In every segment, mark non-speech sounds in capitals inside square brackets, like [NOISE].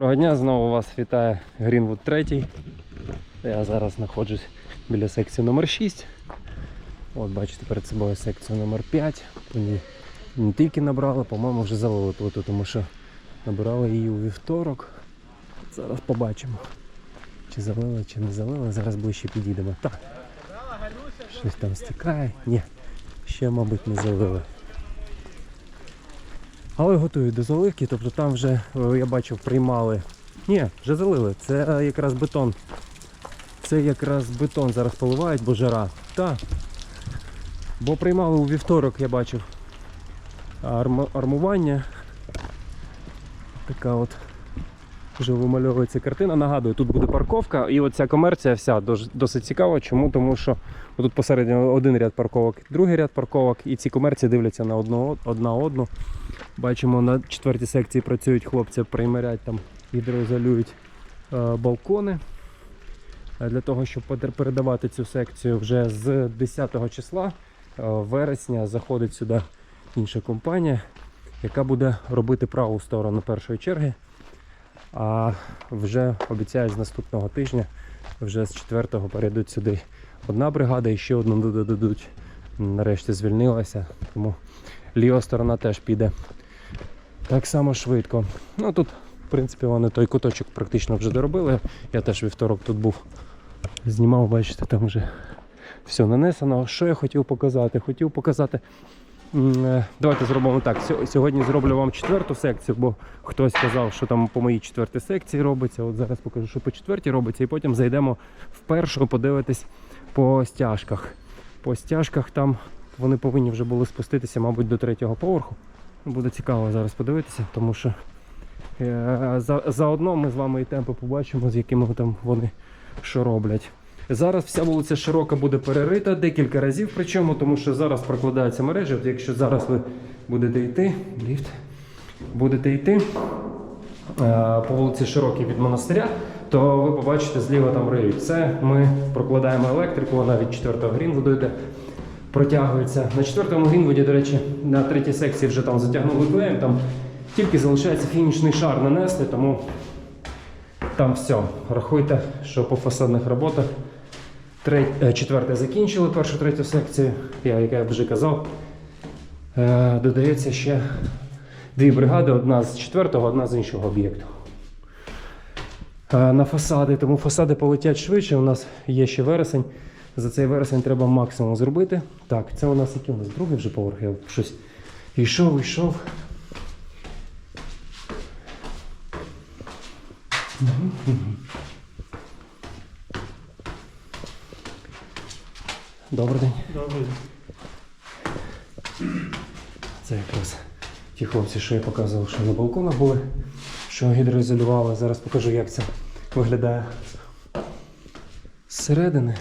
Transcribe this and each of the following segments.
Доброго дня, знову вас вітає Greenwood 3. Я зараз знаходжусь біля секції номер 6. От бачите перед собою секцію номер 5. По ній не тільки набрали, по-моєму, вже залили плиту, тому що набирали її у вівторок. Зараз побачимо. Чи залили, чи не залили. Зараз ближче підійдемо. Так. Щось там стікає. Ні. Ще, мабуть, не залили. Але готують до заливки, тобто там вже, е, я бачив, приймали. Ні, вже залили. Це е, якраз бетон. Це якраз бетон зараз поливають, бо жара. Так. Бо приймали у вівторок, я бачив. Арм... армування. Така от вже вимальовується картина. Нагадую, тут буде парковка, і оця комерція вся досить цікава. Чому? Тому що тут посередині один ряд парковок, другий ряд парковок, і ці комерції дивляться на одну, одна одну. Бачимо, на четвертій секції працюють хлопці, приймарять там, гідроізолюють е, балкони. Е, Для того, щоб передавати цю секцію вже з 10 числа е, вересня заходить сюди інша компанія, яка буде робити праву сторону першої черги. А вже обіцяють з наступного тижня, вже з 4-го перейдуть сюди одна бригада і ще одну додадуть. Нарешті звільнилася, тому ліва сторона теж піде так само швидко. Ну тут, в принципі, вони той куточок практично вже доробили. Я теж вівторок тут був. Знімав, бачите, там вже все нанесено. Що я хотів показати? Хотів показати. е, Давайте зробимо так. Сьогодні зроблю вам четверту секцію, бо хтось сказав, що там по моїй четвертій секції робиться. От зараз покажу, що по четвертій робиться, і потім зайдемо в першу, подивитись по стяжках. По стяжках там вони повинні вже були спуститися, мабуть, до третього поверху. Буде цікаво зараз подивитися, тому що е, за, заодно ми з вами і темпи побачимо, з якими там вони що роблять. Зараз вся вулиця широка буде перерита декілька разів, причому, тому що зараз прокладаються мережі. От якщо зараз ви будете йти, ліфт, будете йти е, по вулиці Широкій від монастиря, то ви побачите зліва там риють. Це ми прокладаємо електрику, вона від 4 Грінвуду йде протягується. На четвертому Грінвуді, до речі, на третій секції вже там затягнули клеєм, там тільки залишається фінішний шар нанести, тому там все. Рахуйте, що по фасадних роботах е, четверте закінчили першу третю секцію, я, як я вже казав. Е, додається ще дві бригади, одна з четвертого, одна з іншого об'єкту. Е, на фасади, тому фасади полетять швидше. У нас є ще вересень. За цей вересень треба максимум зробити. Так, це у нас який у нас другий вже поверх. Я щось йшов, йшов. Мгм, мгм. Добрий день. Це якраз ті хлопці, що я показував, що на балконах були, що гідроізолювали. Зараз покажу, як це виглядає зсередини.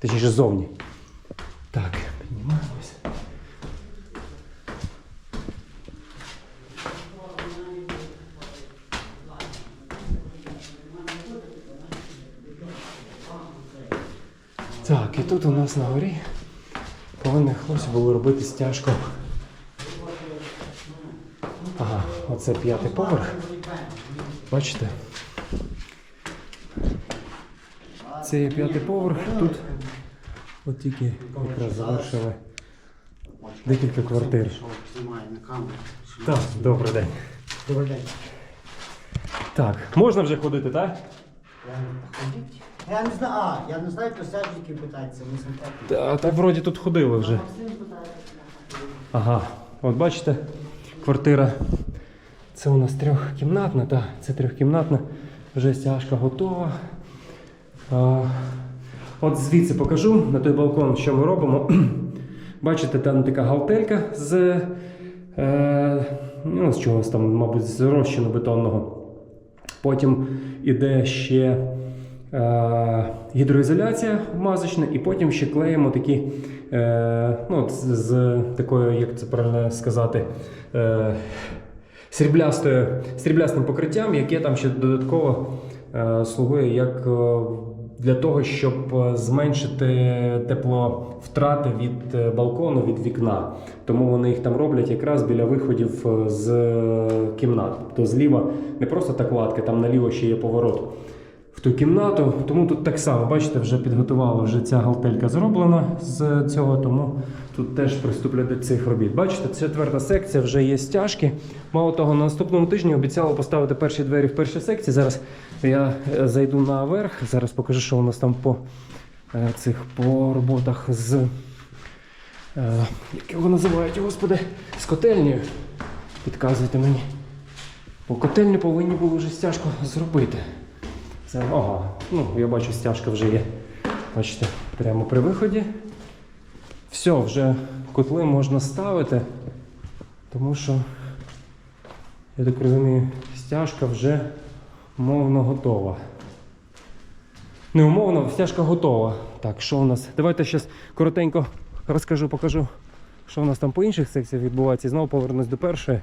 Точніше, ззовні. Так, піднімаємось. Так, і тут у нас на горі повинні хлопці були робити стяжку. Ага, оце п'ятий поверх. Бачите? Це є п'ятий поверх. Тут от тільки якраз завершили декілька квартир. Так, добрий день. Добрий день. Так, можна вже ходити, так? Я не знаю, а, я не знаю, про саджики питається, ми. Та, так вроді тут ходили вже. Ага, от бачите, квартира. Це у нас трьохкімнатна, так, це трьохкімнатна. Вже стяжка готова. От звідси покажу на той балкон, що ми робимо. [CLEARS THROAT] Бачите, там така галтелька з, е, ну, з чогось там, мабуть, з розчину бетонного. Потім іде ще е, гідроізоляція мазочна, і потім ще клеїмо такі, е, ну, з, з такою, як це правильно сказати, е, сріблястою, сріблястим покриттям, яке там ще додатково е, слугує як е, для того, щоб е, зменшити тепловтрати від е, балкону, від вікна. Тому вони їх там роблять якраз біля виходів е, з кімнат. Тобто зліва не просто так латки, там наліво ще є поворот в ту кімнату. Тому тут так само, бачите, вже підготували, вже ця галтелька зроблена з цього, тому тут теж приступлять до цих робіт. Бачите, четверта секція вже є стяжки. Мало того, на наступному тижні обіцяли поставити перші двері в першій секції. Зараз я е, зайду наверх, зараз покажу, що у нас там по е, цих по роботах з. Е, як його називають, господи, з котельнею. Підказуйте мені. Бо котельню повинні були вже стяжку зробити. Це, ага, ну я бачу, стяжка вже є. Бачите, прямо при виході. Все, вже котли можна ставити, тому що, я так розумію, стяжка вже мовно готова. Не умовно, стяжка готова. Так, що у нас? Давайте зараз коротенько розкажу, покажу, що у нас там по інших секціях відбувається. І знову повернусь до першої.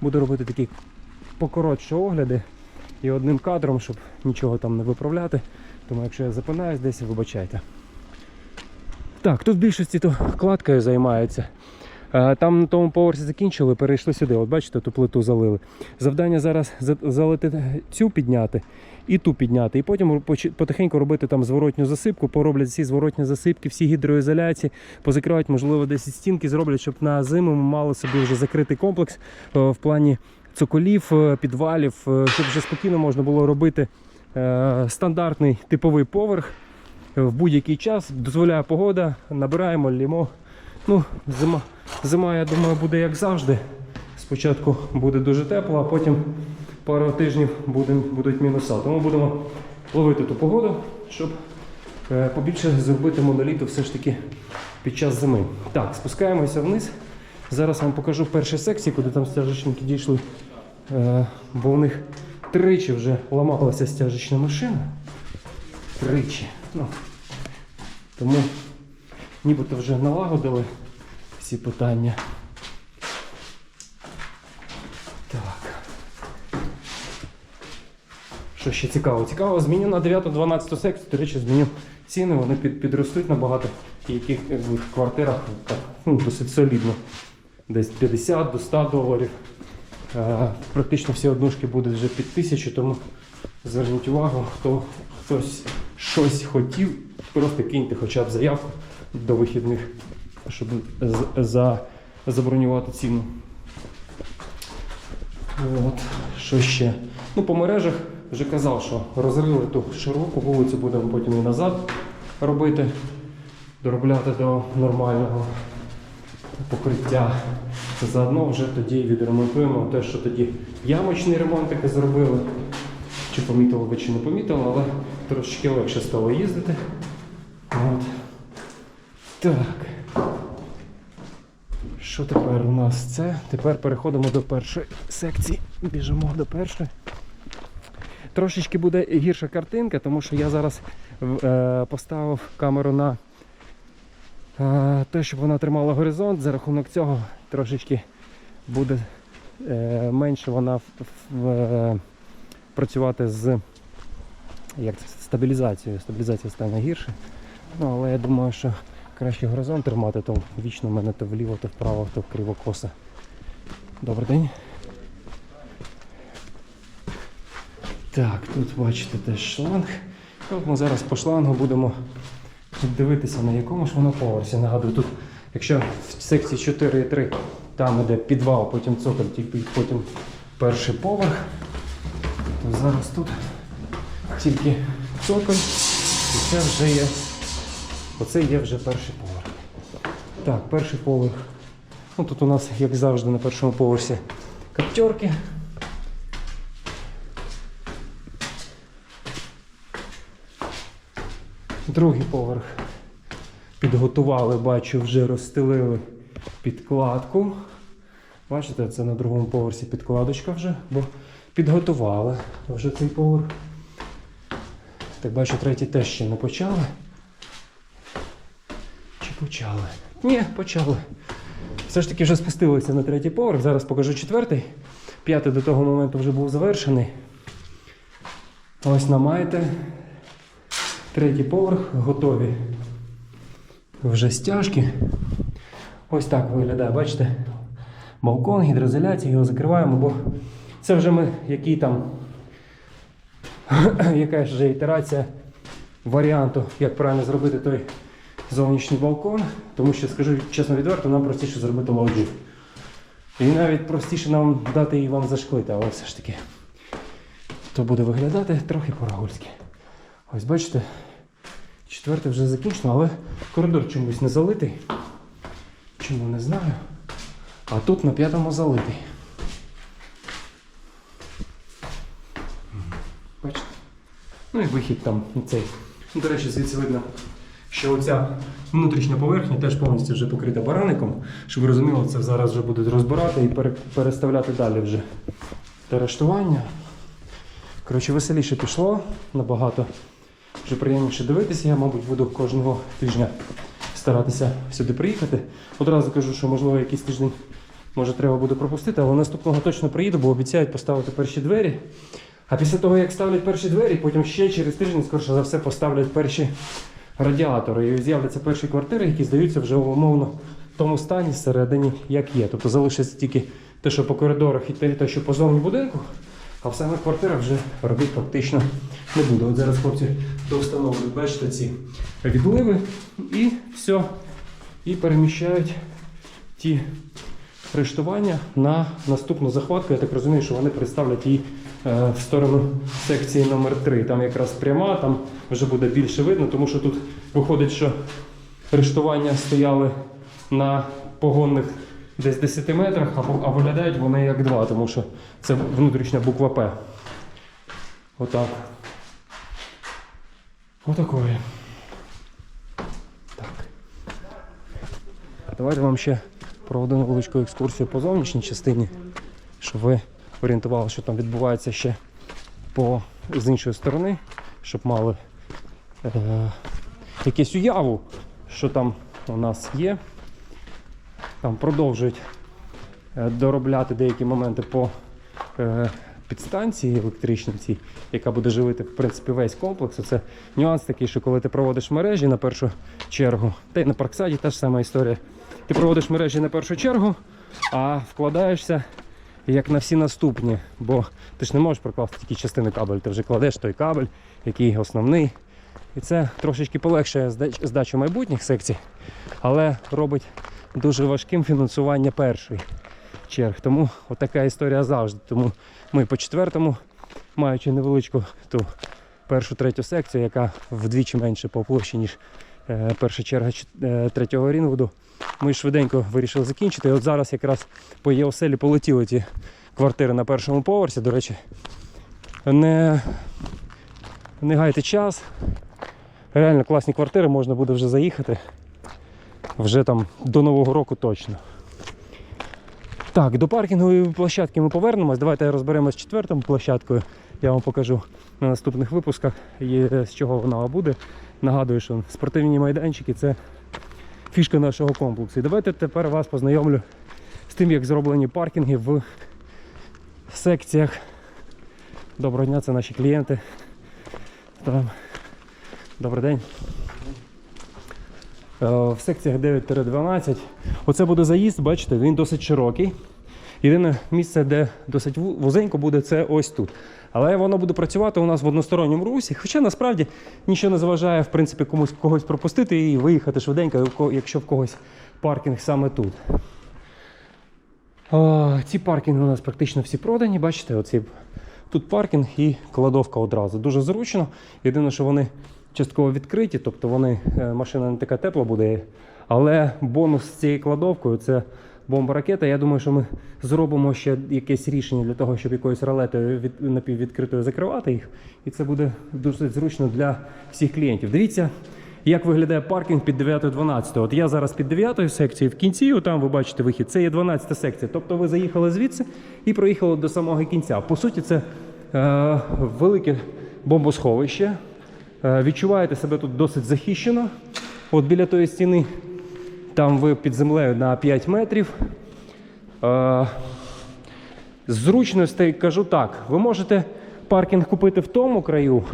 Буду робити такі покоротші огляди і одним кадром, щоб нічого там не виправляти. Тому якщо я запинаюсь десь, вибачайте. Так, тут в більшості то кладкою займаються. Там на тому поверсі закінчили, перейшли сюди. От бачите, ту плиту залили. Завдання зараз залити цю підняти і ту підняти. І потім потихеньку робити там зворотню засипку, пороблять всі зворотні засипки, всі гідроізоляції, позакривають, можливо, десь і стінки зроблять, щоб на зиму ми мали собі вже закритий комплекс е, в плані цоколів, е, підвалів, е, щоб вже спокійно можна було робити е, стандартний типовий поверх в будь-який час. Дозволяє погода, набираємо, лімо. Ну, зима, зима, я думаю, буде як завжди. Спочатку буде дуже тепло, а потім пару тижнів будуть мінуса. Тому будемо ловити ту погоду, щоб побільше зробити моноліту все ж таки під час зими. Так, спускаємося вниз. Зараз вам покажу перші секції, куди там стяжечники дійшли. Е, бо у них тричі вже ламалася стяжечна машина. Тричі. Ну, тому нібито вже налагодили всі питання. Що ще цікаво? Цікаво, зміню на 9-12 секцію, до речі, зміню ціни, вони під, підростуть набагато. І яких е, в квартирах так, ну, досить солідно. Десь 50 до 100 доларів. Е, практично всі однушки будуть вже під тисячу, тому зверніть увагу, хто хтось щось хотів, просто киньте хоча б заявку до вихідних, щоб за, забронювати ціну. От, що ще? Ну, по мережах вже казав, що розрили ту широку вулицю, будемо потім і назад робити, доробляти до нормального покриття. Заодно вже тоді відремонтуємо те, що тоді ямочний ремонт таки зробили. Чи помітили ви, чи не помітили, але трошки легше стало їздити. От. Так. Що тепер у нас це? Тепер переходимо до першої секції. Біжимо до першої. Трошечки буде гірша картинка, тому що я зараз е, поставив камеру на те, щоб вона тримала горизонт. За рахунок цього трошечки буде е, менше вона в, в, е, працювати з як це, стабілізацією. Стабілізація стане гірше. Ну, але я думаю, що краще горизонт тримати, то вічно в мене то вліво, то вправо, то криво коса. Добрий день. Так, тут бачите теж шланг. От ми зараз по шлангу будемо дивитися, на якому ж воно поверсі. Нагадую, тут, якщо в секції 4,3 там іде підвал, потім цоколь, потім перший поверх, то зараз тут тільки цоколь, і це вже є. Оце є вже перший поверх. Так, перший поверх. Ну, тут у нас, як завжди, на першому поверсі коптерки. Другий поверх підготували, бачу, вже розстелили підкладку. Бачите, це на другому поверсі підкладочка вже, бо підготували вже цей поверх. Так бачу, третій теж ще не почали. Чи почали? Ні, почали. Все ж таки вже спустилися на третій поверх. Зараз покажу четвертий. П'ятий до того моменту вже був завершений. Ось намаєте. Третій поверх готові. Вже стяжки. Ось так виглядає, бачите? Балкон, гідроізоляція, його закриваємо, бо це вже ми який там [CLEARS THROAT] якась вже ітерація варіанту, як правильно зробити той зовнішній балкон. Тому що, скажу чесно відверто, нам простіше зробити лоджію. І навіть простіше нам дати її вам зашклити, але все ж таки то буде виглядати трохи по-рагульськи. Ось бачите, четвертий вже закінчено, але коридор чомусь не залитий. Чому не знаю. А тут на п'ятому залитий. Бачите? Ну і вихід там цей. Ну, до речі, звідси видно, що оця внутрішня поверхня теж повністю вже покрита бараником. Щоб ви розуміли, це зараз вже будуть розбирати і переставляти далі вже терештування. Коротше, веселіше пішло, набагато вже приємніше дивитися. Я, мабуть, буду кожного тижня старатися сюди приїхати. Одразу кажу, що можливо якийсь тиждень може треба буде пропустити, але наступного точно приїду, бо обіцяють поставити перші двері. А після того, як ставлять перші двері, потім ще через тиждень, скоріше за все, поставлять перші радіатори. І з'являться перші квартири, які здаються вже умовно в тому стані всередині, як є. Тобто залишиться тільки те, що по коридорах, і те, що по зовні будинку, а в самих квартирах вже робити фактично не буде. От зараз хлопці довстановлюють, бачите, ці відливи і все. І переміщають ті рештування на наступну захватку. Я так розумію, що вони представлять її е, в сторону секції номер 3 Там якраз пряма, там вже буде більше видно, тому що тут виходить, що рештування стояли на погонних десь 10 метрах, а, виглядають вони як два, тому що це внутрішня буква П. Отак. Отакої. Так. Давайте вам ще проведу невеличку екскурсію по зовнішній частині, щоб ви орієнтували, що там відбувається ще по, з іншої сторони, щоб мали е, якусь уяву, що там у нас є. Там продовжують е, доробляти деякі моменти по е, підстанції електричній, яка буде живити в принципі весь комплекс. Це нюанс такий, що коли ти проводиш мережі на першу чергу, та й на парксаді та ж сама історія. Ти проводиш мережі на першу чергу, а вкладаєшся як на всі наступні, бо ти ж не можеш прокласти тільки частини кабелю, ти вже кладеш той кабель, який основний. І це трошечки полегшує здачу майбутніх секцій, але робить дуже важким фінансування першої черг. Тому отака історія завжди. Тому ми по четвертому, маючи невеличку ту першу третю секцію, яка вдвічі менше по площі, ніж е, перша черга е, третього Рінвуду, ми швиденько вирішили закінчити. І от зараз якраз по ЄОСЕЛі полетіли ті квартири на першому поверсі. До речі, не, не гайте час. Реально класні квартири, можна буде вже заїхати. Вже там до Нового року точно. Так, до паркінгової площадки ми повернемось. Давайте розберемось з четвертою площадкою. Я вам покажу на наступних випусках, з чого вона буде. Нагадую, що спортивні майданчики це фішка нашого комплексу. І давайте тепер вас познайомлю з тим, як зроблені паркінги в секціях. Доброго дня, це наші клієнти. Там. Добрий день. Е, В секціях 9-12. Оце буде заїзд, бачите, він досить широкий. Єдине місце, де досить вузенько буде, це ось тут. Але воно буде працювати у нас в односторонньому русі. Хоча насправді нічого не заважає, в принципі, комусь когось пропустити і виїхати швиденько, якщо в когось паркінг саме тут. А, ці паркінги у нас практично всі продані. Бачите, оці тут паркінг і кладовка одразу. Дуже зручно. Єдине, що вони частково відкриті, тобто вони, е, машина не така тепла буде. Але бонус з цією кладовкою це бомба ракета. Я думаю, що ми зробимо ще якесь рішення для того, щоб якоюсь ролетою від, напіввідкритою закривати їх. І це буде досить зручно для всіх клієнтів. Дивіться, як виглядає паркінг під 9-12. От я зараз під 9 секцією, в кінці, там ви бачите вихід, це є 12 секція. Тобто ви заїхали звідси і проїхали до самого кінця. По суті, це е, велике бомбосховище. Е, відчуваєте себе тут досить захищено. От біля тої стіни, там ви під землею на 5 метрів. Е, з зручностей кажу так: ви можете паркінг купити в тому краю,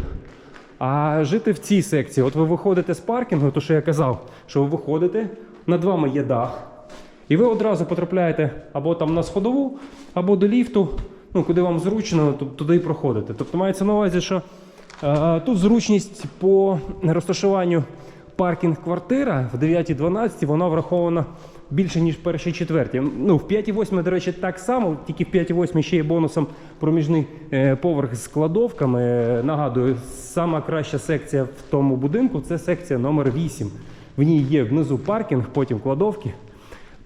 А жити в цій секції, от ви виходите з паркінгу, то що я казав, що ви виходите, над вами є дах, і ви одразу потрапляєте або там на сходову, або до ліфту, ну куди вам зручно, туди і проходите. Тобто мається на увазі, що тут зручність по розташуванню паркінг-квартира в 9-12 вона врахована більше, ніж в першій четвертій. Ну, в 5-8, до речі, так само, тільки в 5-8 ще є бонусом проміжний е, поверх з кладовками. Нагадую, сама краща секція в тому будинку це секція номер 8. В ній є внизу паркінг, потім кладовки.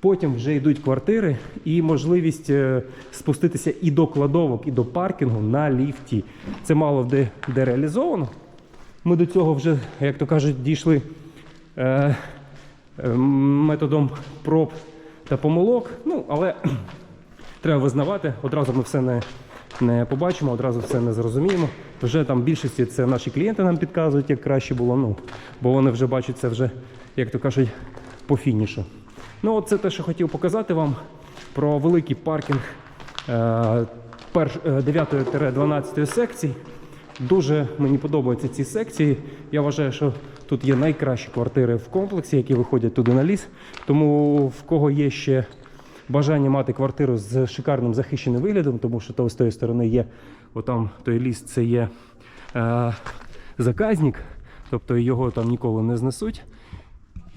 Потім вже йдуть квартири і можливість е, спуститися і до кладовок, і до паркінгу на ліфті. Це мало де, де реалізовано. Ми до цього вже, як то кажуть, дійшли е, е, методом проб та помилок. Ну, але [CLEARS THROAT] треба визнавати, одразу ми все не, не побачимо, одразу все не зрозуміємо. Вже там в більшості це наші клієнти нам підказують, як краще було. Ну, бо вони вже бачать це вже, як то кажуть, по фінішу. Ну, це те, що хотів показати вам про великий паркінг е, перш- е, 9-12 секцій. Дуже мені подобаються ці секції. Я вважаю, що тут є найкращі квартири в комплексі, які виходять туди на ліс. Тому в кого є ще бажання мати квартиру з шикарним захищеним виглядом, тому що з тої сторони є, отам той ліс, це є е, заказник, тобто його там ніколи не знесуть.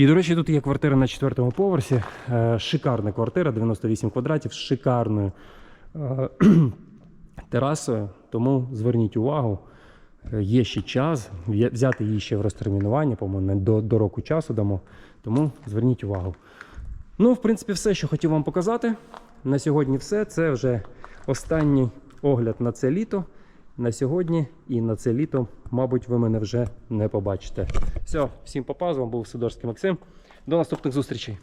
І, до речі, тут є квартира на четвертому поверсі. Е, Шикарна квартира, 98 квадратів, з шикарною е, [CLEARS THROAT] терасою. Тому зверніть увагу, е, є ще час взяти її ще в розтермінування, по-моєму, до, до року часу дамо. Тому зверніть увагу. Ну, в принципі, все, що хотів вам показати. На сьогодні все. Це вже останній огляд на це літо. На сьогодні і на це літо, мабуть, ви мене вже не побачите. Все, всім папа. з вами був Сидорський Максим. До наступних зустрічей.